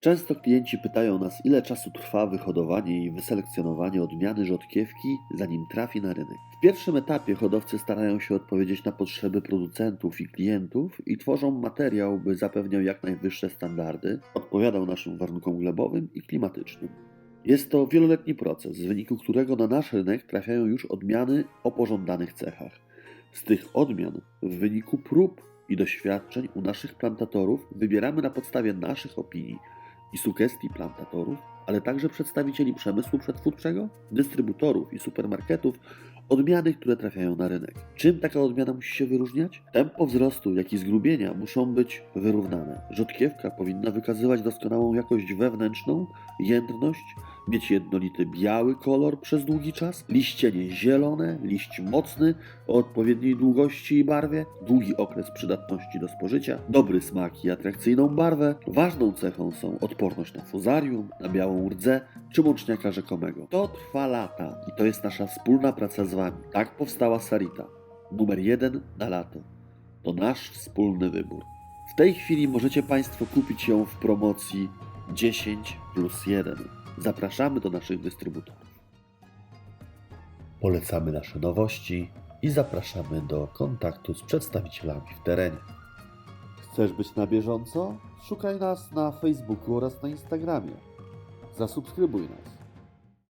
Często klienci pytają nas, ile czasu trwa wyhodowanie i wyselekcjonowanie odmiany rzodkiewki, zanim trafi na rynek. W pierwszym etapie hodowcy starają się odpowiedzieć na potrzeby producentów i klientów i tworzą materiał, by zapewniał jak najwyższe standardy, odpowiadał naszym warunkom glebowym i klimatycznym. Jest to wieloletni proces, w wyniku którego na nasz rynek trafiają już odmiany o pożądanych cechach. Z tych odmian, w wyniku prób i doświadczeń u naszych plantatorów, wybieramy na podstawie naszych opinii i sugestii plantatorów, ale także przedstawicieli przemysłu przetwórczego, dystrybutorów i supermarketów, odmiany, które trafiają na rynek. Czym taka odmiana musi się wyróżniać? Tempo wzrostu, jak i zgrubienia muszą być wyrównane. Rzodkiewka powinna wykazywać doskonałą jakość wewnętrzną, jędrność, mieć jednolity biały kolor przez długi czas, liścienie zielone, liść mocny o odpowiedniej długości i barwie, długi okres przydatności do spożycia, dobry smak i atrakcyjną barwę. Ważną cechą są odporność na fuzarium, na białą rdzę czy mączniaka rzekomego. To trwa lata i to jest nasza wspólna praca z Wami. Tak powstała Sarita. Numer jeden na lato. To nasz wspólny wybór. W tej chwili możecie Państwo kupić ją w promocji 10 plus 1. Zapraszamy do naszych dystrybutorów. Polecamy nasze nowości i zapraszamy do kontaktu z przedstawicielami w terenie. Chcesz być na bieżąco? Szukaj nas na Facebooku oraz na Instagramie. Zasubskrybuj nas.